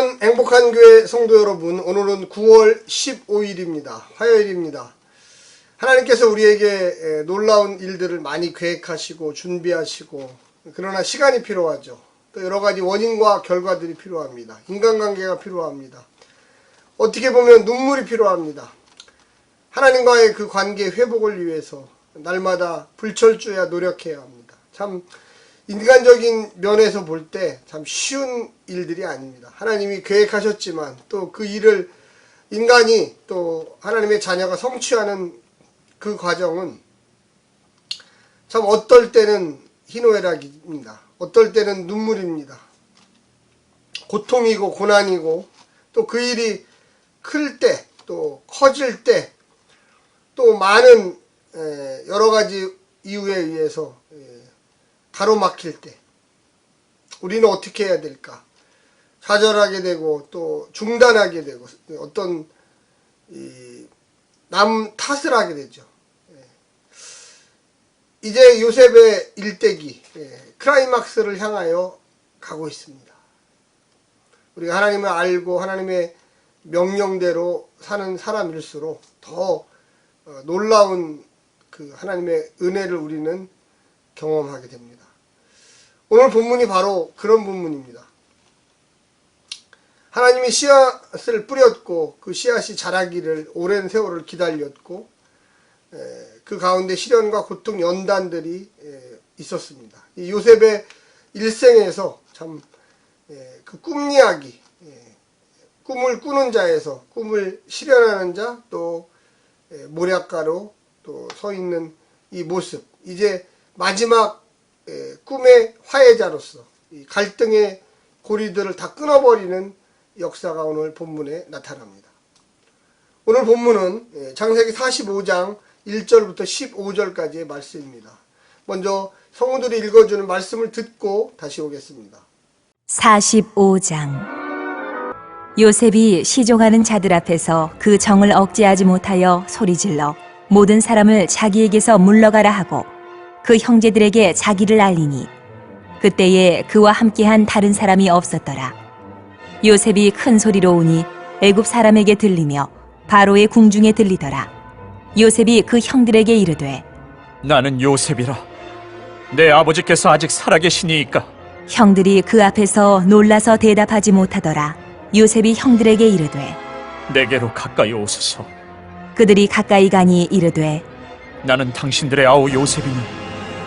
사랑하는 행복한 교회 성도 여러분, 오늘은 9월 15일입니다. 화요일입니다. 하나님께서 우리에게 에, 놀라운 일들을 많이 계획하시고 준비하시고 그러나 시간이 필요하죠. 또 여러 가지 원인과 결과들이 필요합니다. 인간관계가 필요합니다. 어떻게 보면 눈물이 필요합니다. 하나님과의 그 관계 회복을 위해서 날마다 불철주야 노력해야 합니다. 참 인간적인 면에서 볼 때 참 쉬운 일들이 아닙니다. 하나님이 계획하셨지만 또 그 일을 인간이 또 하나님의 자녀가 성취하는 그 과정은 참 어떨 때는 희노애락입니다. 어떨 때는 눈물입니다. 고통이고 고난이고 또 그 일이 클 때 또 커질 때 또 많은 에, 여러 가지 이유에 의해서 에, 가로막힐 때 우리는 어떻게 해야 될까? 좌절하게 되고 또 중단하게 되고 어떤 이, 남 탓을 하게 되죠. 예. 이제 요셉의 일대기 예, 크라이막스를 향하여 가고 있습니다. 우리가 하나님을 알고 하나님의 명령대로 사는 사람일수록 더 어, 놀라운 그 하나님의 은혜를 우리는 경험하게 됩니다. 오늘 본문이 바로 그런 본문입니다. 하나님이 씨앗을 뿌렸고 그 씨앗이 자라기를 오랜 세월을 기다렸고 에, 그 가운데 시련과 고통 연단들이 에, 있었습니다. 이 요셉의 일생에서 참 그 꿈 이야기, 예, 꿈을 꾸는 자에서 꿈을 실현하는 자, 또 에, 모략가로 또 서 있는 이 모습, 이제 마지막 에, 꿈의 화해자로서 이 갈등의 고리들을 다 끊어버리는 역사가 오늘 본문에 나타납니다. 오늘 본문은 예, 창세기 45장 1절부터 15절까지의 말씀입니다. 먼저 성우들이 읽어주는 말씀을 듣고 다시 오겠습니다. 45장 요셉이 시종하는 자들 앞에서 그 정을 억제하지 못하여 소리질러 모든 사람을 자기에게서 물러가라 하고 그 형제들에게 자기를 알리니 그때에 그와 함께한 다른 사람이 없었더라 요셉이 큰 소리로 우니 애굽 사람에게 들리며 바로의 궁중에 들리더라 요셉이 그 형들에게 이르되 나는 요셉이라. 내 아버지께서 아직 살아계시니이까. 형들이 그 앞에서 놀라서 대답하지 못하더라 요셉이 형들에게 이르되 내게로 가까이 오소서. 그들이 가까이 가니 이르되 나는 당신들의 아우 요셉이니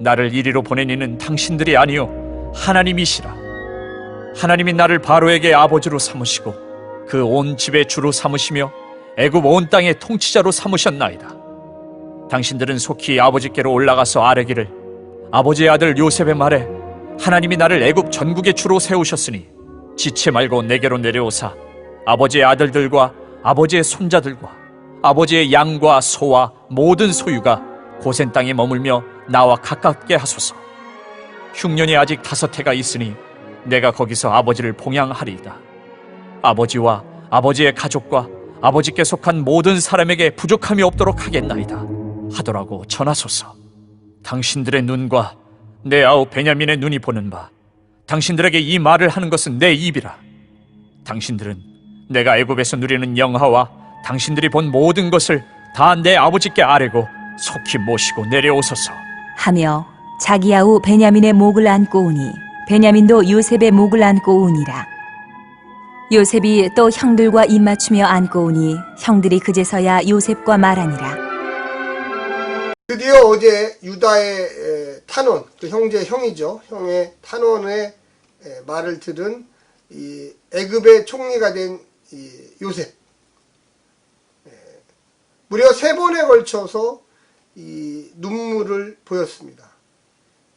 나를 이리로 보낸 이는 당신들이 아니요 하나님이시라. 하나님이 나를 바로에게 아버지로 삼으시고 그 온 집의 주로 삼으시며 애굽 온 땅의 통치자로 삼으셨나이다. 당신들은 속히 아버지께로 올라가서 아뢰기를 아버지의 아들 요셉의 말에 하나님이 나를 애굽 전국의 주로 세우셨으니 지체 말고 내게로 내려오사 아버지의 아들들과 아버지의 손자들과 아버지의 양과 소와 모든 소유가 고센 땅에 머물며 나와 가깝게 하소서. 흉년이 아직 다섯 해가 있으니 내가 거기서 아버지를 봉양하리이다. 아버지와 아버지의 가족과 아버지께 속한 모든 사람에게 부족함이 없도록 하겠나이다. 하더라고 전하소서. 당신들의 눈과 내 아우 베냐민의 눈이 보는 바 당신들에게 이 말을 하는 것은 내 입이라. 당신들은 내가 애굽에서 누리는 영화와 당신들이 본 모든 것을 다 내 아버지께 아뢰고 속히 모시고 내려오소서. 하며 자기 아우 베냐민의 목을 안고 오니 베냐민도 요셉의 목을 안고 오니라 요셉이 또 형들과 입맞추며 안고 오니 형들이 그제서야 요셉과 말하니라 드디어 어제 유다의 에, 탄원, 그 형제 형이죠. 형의 탄원의 에, 말을 들은 이 애굽의 총리가 된이 요셉. 에, 무려 세 번에 걸쳐서 이 눈물을 보였습니다.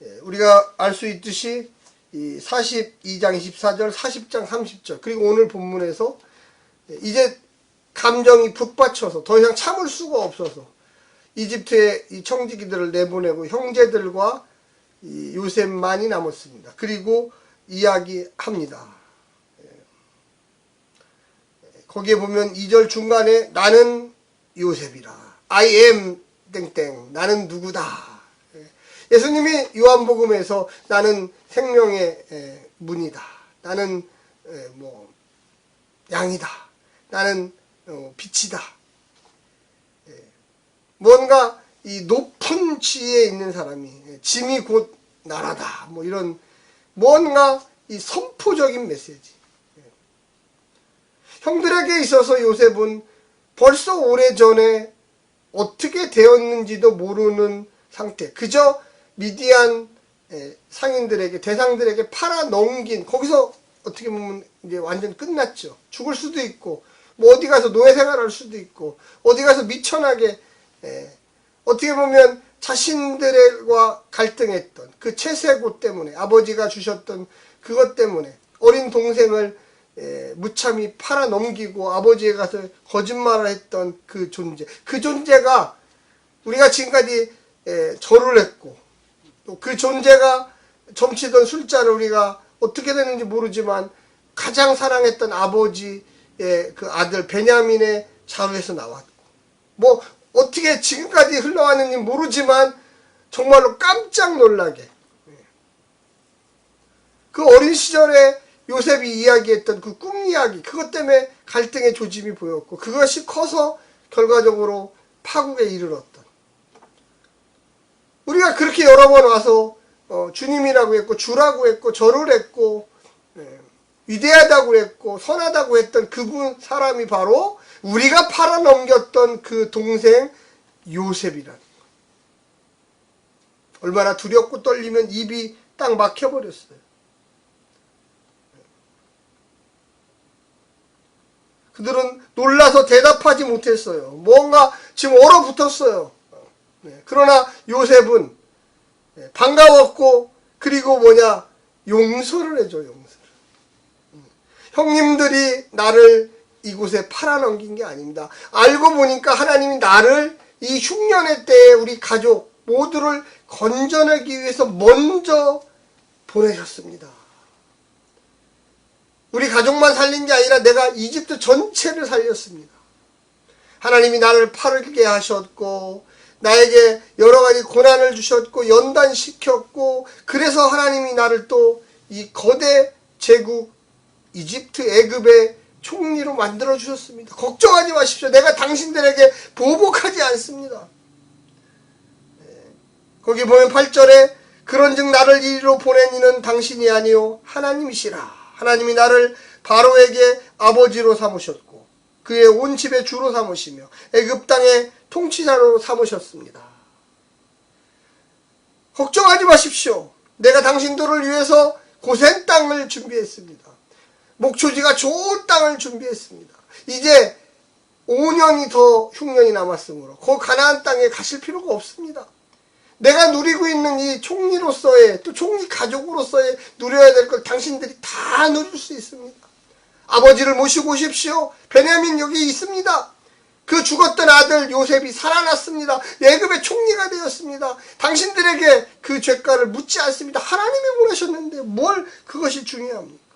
예, 우리가 알 수 있듯이 이 42장 24절, 40장 30절, 그리고 오늘 본문에서 이제 감정이 북받쳐서 더 이상 참을 수가 없어서 이집트의 이 청지기들을 내보내고 형제들과 이 요셉만이 남았습니다. 그리고 이야기합니다. 예. 거기에 보면 2절 중간에 나는 요셉이라. I am 땡땡. 나는 누구다. 예. 예수님이 요한복음에서 나는 생명의 에, 문이다. 나는 에, 뭐 양이다. 나는 어, 빛이다. 예. 뭔가 이 높은 지위에 있는 사람이 예, 짐이 곧 나라다. 뭐 이런 뭔가 이 선포적인 메시지. 예. 형들에게 있어서 요셉은 벌써 오래전에 어떻게 되었는지도 모르는 상태. 그저 미디안 에, 상인들에게 대상들에게 팔아 넘긴 거기서 어떻게 보면 이제 완전 끝났죠. 죽을 수도 있고 뭐 어디 가서 노예 생활할 수도 있고 어디 가서 미천하게 에, 어떻게 보면 자신들과 갈등했던 그 채세고 때문에 아버지가 주셨던 그것 때문에 어린 동생을 에, 무참히 팔아 넘기고 아버지에 가서 거짓말을 했던 그 존재. 그 존재가 우리가 지금까지 에, 절을 했고 또 그 존재가 점치던 술자를 우리가 어떻게 됐는지 모르지만 가장 사랑했던 아버지의 그 아들 베냐민의 자루에서 나왔고. 뭐 어떻게 지금까지 흘러왔는지 모르지만 정말로 깜짝 놀라게. 그 어린 시절에 요셉이 이야기했던 그 꿈 이야기 그것 때문에 갈등의 조짐이 보였고 그것이 커서 결과적으로 파국에 이르렀던 우리가 그렇게 여러 번 와서 어, 주님이라고 했고 주라고 했고 절을 했고 예, 위대하다고 했고 선하다고 했던 그분 사람이 바로 우리가 팔아넘겼던 그 동생 요셉이라는 거. 얼마나 두렵고 떨리면 입이 딱 막혀버렸어요. 그들은 놀라서 대답하지 못했어요. 뭔가 지금 얼어붙었어요. 네, 그러나 요셉은 네, 반가웠고 그리고 뭐냐 용서를 해줘 용서를. 음, 형님들이 나를 이곳에 팔아넘긴 게 아닙니다. 알고 보니까 하나님이 나를 이 흉년의 때에 우리 가족 모두를 건져내기 위해서 먼저 보내셨습니다. 우리 가족만 살린 게 아니라 내가 이집트 전체를 살렸습니다. 하나님이 나를 팔게 하셨고 나에게 여러 가지 고난을 주셨고 연단시켰고 그래서 하나님이 나를 또 이 거대 제국 이집트 애굽의 총리로 만들어 주셨습니다. 걱정하지 마십시오. 내가 당신들에게 보복하지 않습니다. 네. 거기 보면 8절에 그런즉 나를 이리로 보낸 이는 당신이 아니요 하나님이시라. 하나님이 나를 바로에게 아버지로 삼으셨고 그의 온 집의 주로 삼으시며 애굽 땅의 통치자로 삼으셨습니다. 걱정하지 마십시오. 내가 당신들을 위해서 고센 땅을 준비했습니다. 목초지가 좋은 땅을 준비했습니다. 이제 5년이 더 흉년이 남았으므로 그 가나안 땅에 가실 필요가 없습니다. 내가 누리고 있는 이 총리로서의 또 총리 가족으로서의 누려야 될 걸 당신들이 다 누릴 수 있습니다. 아버지를 모시고 오십시오. 베냐민 여기 있습니다. 그 죽었던 아들 요셉이 살아났습니다. 예급의 총리가 되었습니다. 당신들에게 그 죄가를 묻지 않습니다. 하나님이 보내셨는데 뭘 그것이 중요합니까?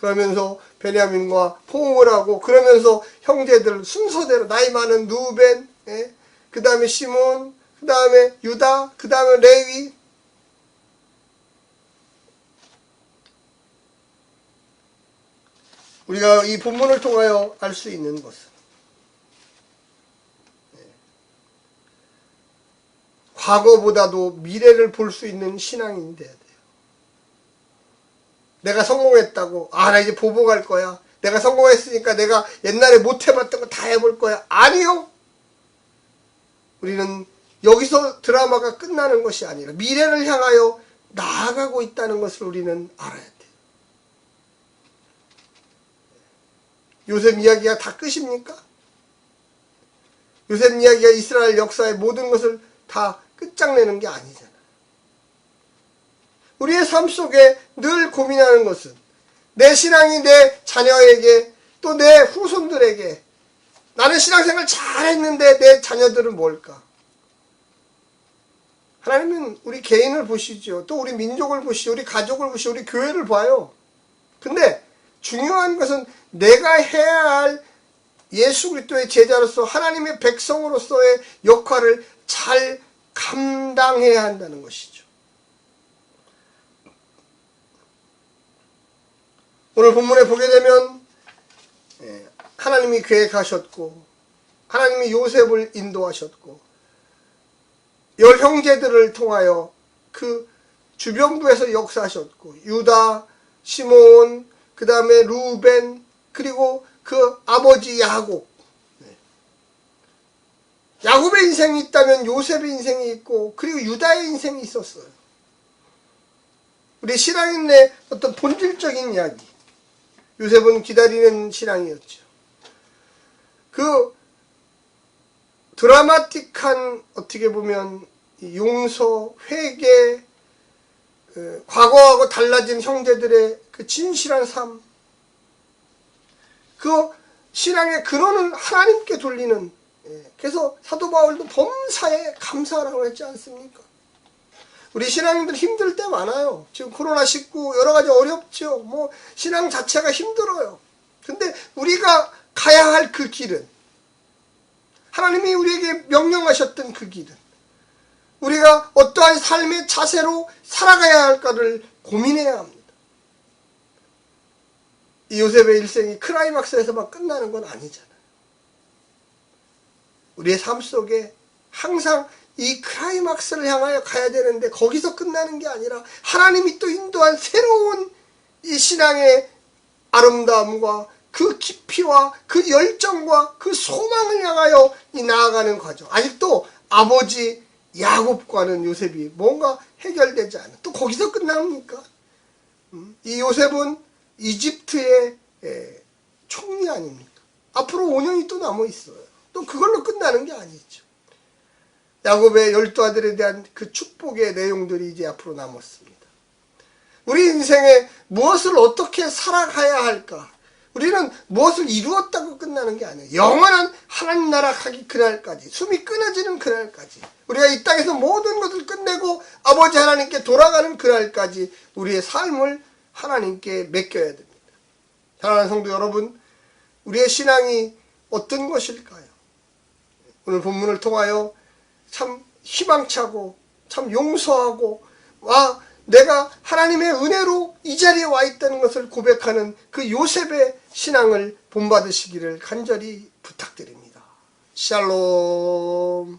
그러면서 베냐민과 포옹을 하고 그러면서 형제들 순서대로 나이 많은 누벤, 예? 그 다음에 시몬, 그 다음에 유다, 그 다음에 레위. 우리가 이 본문을 통하여 알 수 있는 것은 예. 과거보다도 미래를 볼 수 있는 돼요. 내가 성공했다고. 아 나 이제 보복할 거야. 내가 성공했으니까 내가 옛날에 못 해봤던 거 다 해볼 거야. 아니요. 우리는 여기서 드라마가 끝나는 것이 아니라 미래를 향하여 나아가고 있다는 것을 우리는 알아야 돼요 요셉 이야기가 다 끝입니까? 요셉 이야기가 이스라엘 역사의 모든 것을 다 끝장내는 게 아니잖아. 우리의 삶 속에 늘 고민하는 것은 내 신앙이 내 자녀에게 또 내 후손들에게 나는 신앙생활 잘했는데 내 자녀들은 뭘까? 하나님은 우리 개인을 보시죠. 또 우리 민족을 보시죠. 우리 가족을 보시죠. 우리 교회를 봐요. 근데 중요한 것은 내가 해야 할 예수 그리스도의 제자로서 하나님의 백성으로서의 역할을 잘 감당해야 한다는 것이죠. 오늘 본문에 보게 되면 예, 하나님이 계획하셨고 하나님이 요셉을 인도하셨고 열 형제들을 통하여 그 주변부에서 역사하셨고 유다, 시몬, 그 다음에 루벤 그리고 그 아버지 야곱 네. 야곱의 인생이 있다면 요셉의 인생이 있고 그리고 유다의 인생이 있었어요. 우리 신앙인의 어떤 본질적인 이야기 요셉은 기다리는 신앙이었죠. 그 드라마틱한 어떻게 보면 이 용서, 회개, 어, 과거하고 달라진 형제들의 그 진실한 삶, 그 신앙의 근원을 하나님께 돌리는 예, 그래서 사도 바울도 범사에 감사하라고 했지 않습니까? 우리 신앙인들 힘들 때 많아요. 지금 코로나19 여러 가지 어렵죠. 뭐 신앙 자체가 힘들어요. 근데 우리가 가야 할 그 길은 하나님이 우리에게 명령하셨던 그 길은 우리가 어떠한 삶의 자세로 살아가야 할까를 고민해야 합니다. 이 요셉의 일생이 크라이막스에서만 끝나는 건 아니잖아요. 우리의 삶 속에 항상 이 크라이막스를 향하여 가야 되는데 거기서 끝나는 게 아니라 하나님이 또 인도한 새로운 이 신앙의 아름다움과 그 깊이와 그 열정과 그 소망을 향하여 이 나아가는 과정. 아직도 아버지 야곱과는 요셉이 뭔가 해결되지 않아. 또 거기서 끝납니까? 음, 이 요셉은 이집트의 에, 총리 아닙니까? 앞으로 5년이 또 남아 있어요. 또 그걸로 끝나는 게 아니죠. 야곱의 열두 아들에 대한 그 축복의 내용들이 이제 앞으로 남았습니다. 우리 인생에 무엇을 어떻게 살아가야 할까? 우리는 무엇을 이루었다고 끝나는 게 아니에요. 영원한 하나님 나라 가기 그날까지, 숨이 끊어지는 그날까지, 우리가 이 땅에서 모든 것을 끝내고 아버지 하나님께 돌아가는 그날까지 우리의 삶을 하나님께 맡겨야 됩니다. 사랑하는 성도 여러분, 우리의 신앙이 어떤 것일까요? 오늘 본문을 통하여 참 희망차고 참 용서하고 와 내가 하나님의 은혜로 이 자리에 와 있다는 것을 고백하는 그 요셉의 신앙을 본받으시기를 간절히 부탁드립니다. 샬롬